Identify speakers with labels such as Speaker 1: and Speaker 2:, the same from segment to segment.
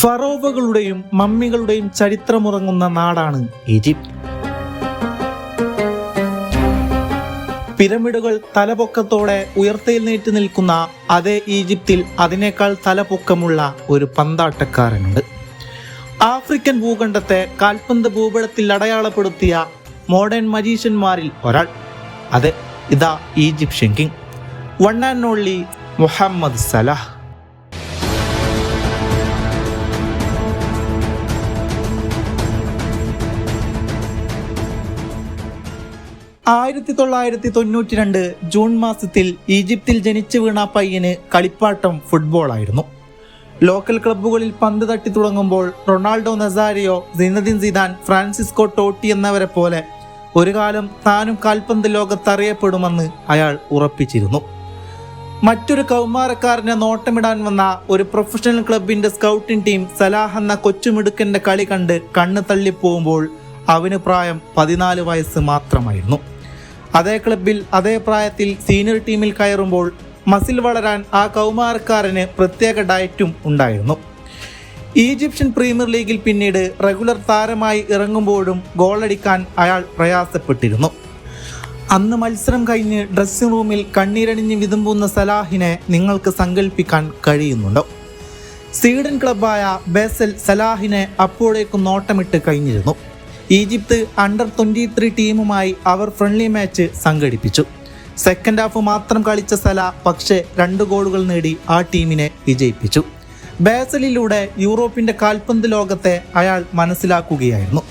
Speaker 1: ഫറോവകളുടെയും മമ്മികളുടെയും ചരിത്രമുറങ്ങുന്ന നാടാണ് ഈജിപ്ത്. പിരമിഡുകൾ തലപൊക്കത്തോടെ ഉയർത്തെഴുന്നേറ്റ് നിൽക്കുന്ന അതേ ഈജിപ്തിൽ അതിനേക്കാൾ തലപൊക്കമുള്ള ഒരു പന്താട്ടക്കാരനുണ്ട്. ആഫ്രിക്കൻ ഭൂഖണ്ഡത്തെ കാൽപന്ത് ഭൂപടത്തിൽ അടയാളപ്പെടുത്തിയ മോഡേൺ മജീഷ്യന്മാരിൽ ഒരാൾ. അതെ ഇതാ Egyptian king. One and only Mohamed Salah. ആയിരത്തി തൊള്ളായിരത്തി തൊണ്ണൂറ്റി രണ്ട് ജൂൺ മാസത്തിൽ ഈജിപ്തിൽ ജനിച്ചു വീണ പയ്യന് കളിപ്പാട്ടം ഫുട്ബോളായിരുന്നു ലോക്കൽ ക്ലബ്ബുകളിൽ പന്ത് തട്ടി തുടങ്ങുമ്പോൾ Ronaldo Nazario Zinedine Zidane Francesco Totti എന്നവരെ പോലെ ഒരു കാലം താനും കാൽപന്ത് ലോകത്തറിയപ്പെടുമെന്ന് അയാൾ ഉറപ്പിച്ചിരുന്നു. മറ്റൊരു കൗമാരക്കാരനെ നോട്ടമിടാൻ വന്ന ഒരു പ്രൊഫഷണൽ ക്ലബിന്റെ സ്കൗട്ടിംഗ് ടീം സലാഹ് എന്ന കൊച്ചുമിടുക്കന്റെ കളി കണ്ട് കണ്ണ് തള്ളിപ്പോകുമ്പോൾ അവന് പ്രായം പതിനാല് വയസ്സ് മാത്രമായിരുന്നു. അതേ ക്ലബിൽ അതേ പ്രായത്തിൽ സീനിയർ ടീമിൽ കയറുമ്പോൾ മസിൽ വളരാൻ ആ കൗമാരക്കാരന് പ്രത്യേക ഡയറ്റും ഉണ്ടായിരുന്നു. ഈജിപ്ഷ്യൻ പ്രീമിയർ ലീഗിൽ പിന്നീട് റെഗുലർ താരമായി ഇറങ്ങുമ്പോഴും ഗോളടിക്കാൻ അയാൾ പ്രയാസപ്പെട്ടിരുന്നു. അന്ന് മത്സരം കഴിഞ്ഞ് ഡ്രസ്സിംഗ് റൂമിൽ കണ്ണീരണിഞ്ഞ് വിതുമ്പുന്ന സലാഹിനെ നിങ്ങൾക്ക് സങ്കല്പിക്കാൻ കഴിയുന്നുണ്ടോ? സ്വീഡൻ ക്ലബായ ബേസൽ സലാഹിനെ അപ്പോഴേക്കും നോട്ടമിട്ട് കഴിഞ്ഞിരുന്നു. ഈജിപ്ത് അണ്ടർ ട്വന്റി ത്രീ ടീമുമായി അവർ ഫ്രണ്ട്ലി മാച്ച് സംഘടിപ്പിച്ചു. സെക്കൻഡ് ഹാഫ് മാത്രം കളിച്ച സല പക്ഷേ രണ്ട് ഗോളുകൾ നേടി ആ ടീമിനെ വിജയിപ്പിച്ചു. ബേസലിലൂടെ യൂറോപ്പിന്റെ കാൽപന്ത് ലോകത്തെ അയാൾ മനസ്സിലാക്കുകയായിരുന്നു.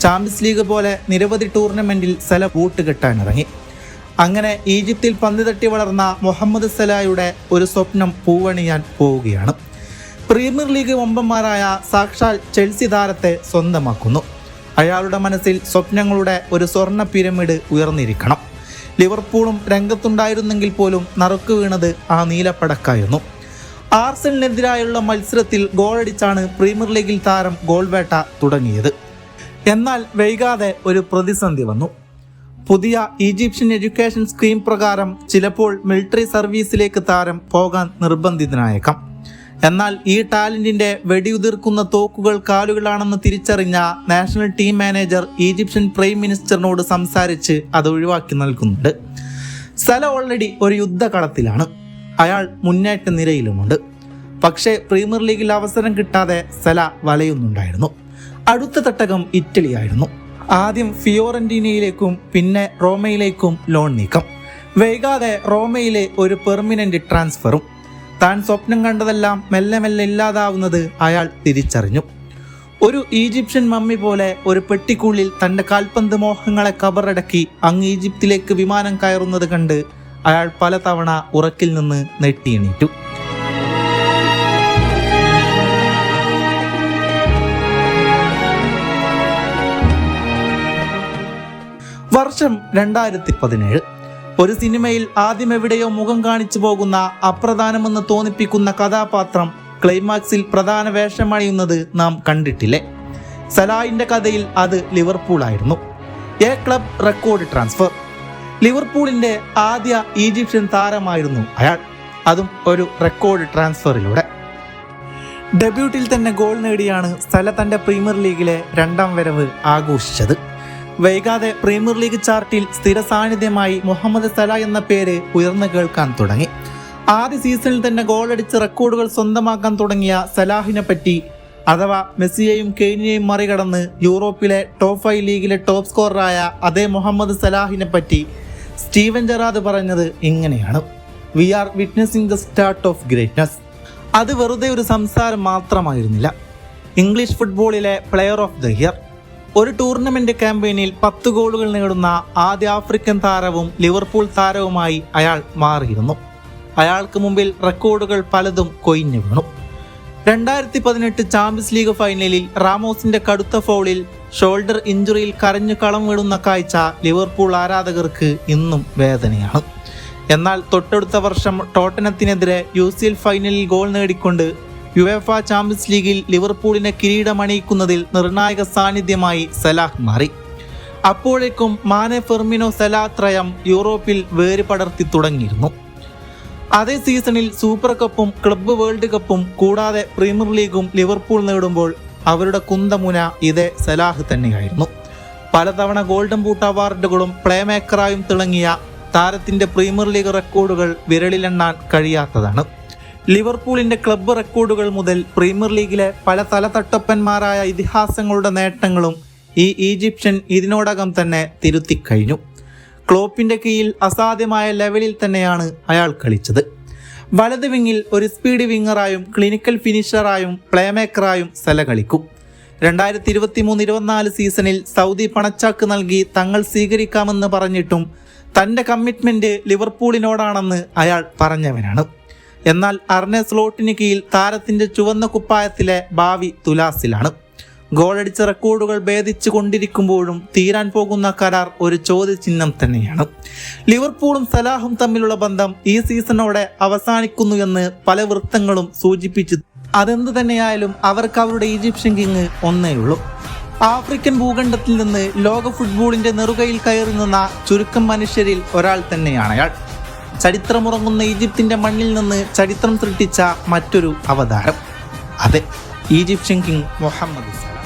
Speaker 1: ചാമ്പ്യൻസ് ലീഗ് പോലെ നിരവധി ടൂർണമെന്റിൽ സല കൂട്ടുകെട്ടാനിറങ്ങി അങ്ങനെ ഈജിപ്തിൽ പന്ത് തട്ടി വളർന്ന മുഹമ്മദ് സലായുടെ ഒരു സ്വപ്നം പൂവണിയാൻ പോവുകയാണ്. പ്രീമിയർ ലീഗ് ഒമ്പന്മാരായ സാക്ഷാൽ ചെൽസി താരത്തെ സ്വന്തമാക്കുന്നു. അയാളുടെ മനസ്സിൽ സ്വപ്നങ്ങളുടെ ഒരു സ്വർണ പിരമിഡ് ഉയർന്നിരിക്കണം. ലിവർപൂളും രംഗത്തുണ്ടായിരുന്നെങ്കിൽ പോലും നറുക്ക് വീണത് ആ നീലപ്പടക്കായിരുന്നു ആർസലിനെതിരായുള്ള മത്സരത്തിൽ ഗോളടിച്ചാണ് പ്രീമിയർ ലീഗിൽ താരം ഗോൾ വേട്ട തുടങ്ങിയത്. എന്നാൽ വൈകാതെ ഒരു പ്രതിസന്ധി വന്നു. പുതിയ ഈജിപ്ഷ്യൻ എഡ്യൂക്കേഷൻ സ്കീം പ്രകാരം ചിലപ്പോൾ മിലിറ്ററി സർവീസിലേക്ക് താരം പോകാൻ നിർബന്ധിതനായേക്കാം. എന്നാൽ ഈ ടാലന്റിന്റെ വെടിയുതിർക്കുന്ന തോക്കുകൾ കാലുകളാണെന്ന് തിരിച്ചറിഞ്ഞ national team manager Egyptian prime മിനിസ്റ്ററിനോട് സംസാരിച്ച് അത് ഒഴിവാക്കി നൽകുന്നുണ്ട്. സല ഓൾറെഡി ഒരു യുദ്ധകളത്തിലാണ് അയാൾ മുന്നേറ്റ നിരയിലുമുണ്ട്. പക്ഷേ പ്രീമിയർ ലീഗിൽ അവസരം കിട്ടാതെ സല വലയുന്നുണ്ടായിരുന്നു. അടുത്ത തട്ടകം ഇറ്റലിയായിരുന്നു ആദ്യം ഫിയോറന്റീനയിലേക്കും പിന്നെ റോമയിലേക്കും ലോൺ നീക്കം. വൈകാതെ റോമയിലെ ഒരു പെർമനന്റ് ട്രാൻസ്ഫറും താൻ സ്വപ്നം കണ്ടതെല്ലാം മെല്ലെ മെല്ലെ ഇല്ലാതാവുന്നത് അയാൾ തിരിച്ചറിഞ്ഞു. ഒരു ഈജിപ്ഷ്യൻ മമ്മി പോലെ ഒരു പെട്ടിക്കുള്ളിൽ തന്റെ കാൽപന്ത് മോഹങ്ങളെ കബറടക്കി അങ്ങ് ഈജിപ്തിലേക്ക് വിമാനം കയറുന്നത് കണ്ട് അയാൾ പലതവണ ഉറക്കിൽ നിന്ന് നെട്ടിയെണീറ്റു. വർഷം രണ്ടായിരത്തി പതിനേഴ്. ഒരു സിനിമയിൽ ആദ്യം എവിടെയോ മുഖം കാണിച്ചു പോകുന്ന അപ്രധാനമെന്ന് തോന്നിപ്പിക്കുന്ന കഥാപാത്രം ക്ലൈമാക്സിൽ പ്രധാന വേഷമണിയുന്നത് നാം കണ്ടിട്ടില്ലേ? സലായിന്റെ കഥയിൽ അത് ലിവർപൂൾ ആയിരുന്നു എ ക്ലബ് റെക്കോർഡ് ട്രാൻസ്ഫർ. ലിവർപൂളിന്റെ ആദ്യ ഈജിപ്ഷ്യൻ താരമായിരുന്നു അയാൾ. അതും ഒരു റെക്കോർഡ് ട്രാൻസ്ഫറിലൂടെ. ഡെബ്യൂട്ടിൽ തന്നെ ഗോൾ നേടിയാണ് സ്ഥല തന്റെ പ്രീമിയർ ലീഗിലെ രണ്ടാം വരവ് ആഘോഷിച്ചത്. വൈകാതെ പ്രീമിയർ ലീഗ് ചാർട്ടിൽ സ്ഥിര സാന്നിധ്യമായി മുഹമ്മദ് സല എന്ന പേര് ഉയർന്നു കേൾക്കാൻ തുടങ്ങി. ആദ്യ സീസണിൽ തന്നെ ഗോളടിച്ച് റെക്കോർഡുകൾ സ്വന്തമാക്കാൻ തുടങ്ങിയ സലാഹിനെ പറ്റി അഥവാ മെസ്സിയെയും കെയ്നിയെയും മറികടന്ന് യൂറോപ്പിലെ ടോപ്പ് ഫൈവ് ലീഗിലെ ടോപ്പ് സ്കോററായ അതേ മുഹമ്മദ് സലാഹിനെ പറ്റി സ്റ്റീവൻ ജറാദ് പറഞ്ഞത് ഇങ്ങനെയാണ്. We are witnessing the start of greatness അത് വെറുതെ ഒരു സംസാരം മാത്രമായിരുന്നില്ല. ഇംഗ്ലീഷ് ഫുട്ബോളിലെ പ്ലെയർ ഓഫ് ദ ഇയർ ഒരു ടൂർണമെന്റ് ക്യാമ്പയിനിൽ പത്ത് ഗോളുകൾ നേടുന്ന ആദ്യ ആഫ്രിക്കൻ താരവും ലിവർപൂൾ താരവുമായി അയാൾ മാറിയിരുന്നു. അയാൾക്ക് മുമ്പിൽ റെക്കോർഡുകൾ പലതും കൊയിഞ്ഞു വീണു. രണ്ടായിരത്തി പതിനെട്ട് ചാമ്പ്യൻസ് ലീഗ് ഫൈനലിൽ റാമോസിന്റെ കടുത്ത ഫൗളിൽ ഷോൾഡർ ഇഞ്ചുറിയിൽ കരഞ്ഞു കളം വീടുന്ന കാഴ്ച ലിവർപൂൾ ആരാധകർക്ക് ഇന്നും വേദനയാണ്. എന്നാൽ തൊട്ടടുത്ത വർഷം ടോട്ടനത്തിനെതിരെ യു സി എൽ ഫൈനലിൽ ഗോൾ നേടിക്കൊണ്ട് യുവേഫ ചാമ്പ്യൻസ് ലീഗിൽ ലിവർപൂളിനെ കിരീടമണിയിക്കുന്നതിൽ നിർണായക സാന്നിധ്യമായി സലാഹ് മാറി. അപ്പോഴേക്കും മാനെ ഫെർമിനോ സലാ ത്രയം യൂറോപ്പിൽ വേര് പടർത്തി തുടങ്ങിയിരുന്നു. അതേ സീസണിൽ സൂപ്പർ കപ്പും ക്ലബ്ബ് വേൾഡ് കപ്പും കൂടാതെ പ്രീമിയർ ലീഗും ലിവർപൂൾ നേടുമ്പോൾ അവരുടെ കുന്തമുന ഇതേ സലാഹ് തന്നെയായിരുന്നു. പലതവണ ഗോൾഡൻ ബൂട്ട് അവാർഡുകളും പ്ലേ മേക്കറായും തിളങ്ങിയ താരത്തിന്റെ പ്രീമിയർ ലീഗ് റെക്കോർഡുകൾ വിരളിലെണ്ണാൻ കഴിയാത്തതാണ്. ലിവർപൂളിന്റെ ക്ലബ്ബ് റെക്കോർഡുകൾ മുതൽ പ്രീമിയർ ലീഗിലെ പല തലതട്ടപ്പന്മാരായ ഇതിഹാസങ്ങളുടെ നേട്ടങ്ങളും ഈ ഈജിപ്ഷ്യൻ ഇതിനോടകം തന്നെ തിരുത്തി കഴിഞ്ഞു. ക്ലോപ്പിന്റെ കീഴിൽ അസാധ്യമായ ലെവലിൽ തന്നെയാണ് അയാൾ കളിച്ചത്. വലത് വിങ്ങിൽ ഒരു സ്പീഡ് വിങ്ങറായും ക്ലിനിക്കൽ ഫിനിഷറായും പ്ലേമേക്കറായും സെല കളിക്കും. രണ്ടായിരത്തി ഇരുപത്തി മൂന്ന് ഇരുപത്തിനാല് സീസണിൽ സൗദി പണച്ചാക്ക് നൽകി തങ്ങൾ സ്വീകരിക്കാമെന്ന് പറഞ്ഞിട്ടും തന്റെ കമ്മിറ്റ്മെന്റ് ലിവർപൂളിനോടാണെന്ന് അയാൾ പറഞ്ഞവനാണ്. എന്നാൽ അർണെ സ്ലോട്ടിന് കീഴിൽ താരത്തിന്റെ ചുവന്ന കുപ്പായത്തിലെ ഭാവി തുലാസിലാണ്. ഗോളടിച്ച റെക്കോർഡുകൾ ഭേദിച്ചു കൊണ്ടിരിക്കുമ്പോഴും തീരാൻ പോകുന്ന കരാർ ഒരു ചോദ്യചിഹ്നം തന്നെയാണ്. ലിവർപൂളും സലാഹും തമ്മിലുള്ള ബന്ധം ഈ സീസണോടെ അവസാനിക്കുന്നു എന്ന് പല വൃത്തങ്ങളും സൂചിപ്പിച്ചു. അതെന്ത് തന്നെയായാലും അവർക്ക് അവരുടെ ഈജിപ്ഷ്യൻ കിങ് ഒന്നേയുള്ളൂ ആഫ്രിക്കൻ ഭൂഖണ്ഡത്തിൽ നിന്ന് ലോക ഫുട്ബോളിന്റെ നെറുകയിൽ കയറി നിന്ന ചുരുക്കം മനുഷ്യരിൽ ഒരാൾ തന്നെയാണ് അയാൾ. ചരിത്രമുറങ്ങുന്ന ഈജിപ്തിന്റെ മണ്ണിൽ നിന്ന് ചരിത്രം സൃഷ്ടിച്ച മറ്റൊരു അവതാരം. അതെ ഈജിപ്ഷ്യൻ കിങ് മുഹമ്മദ്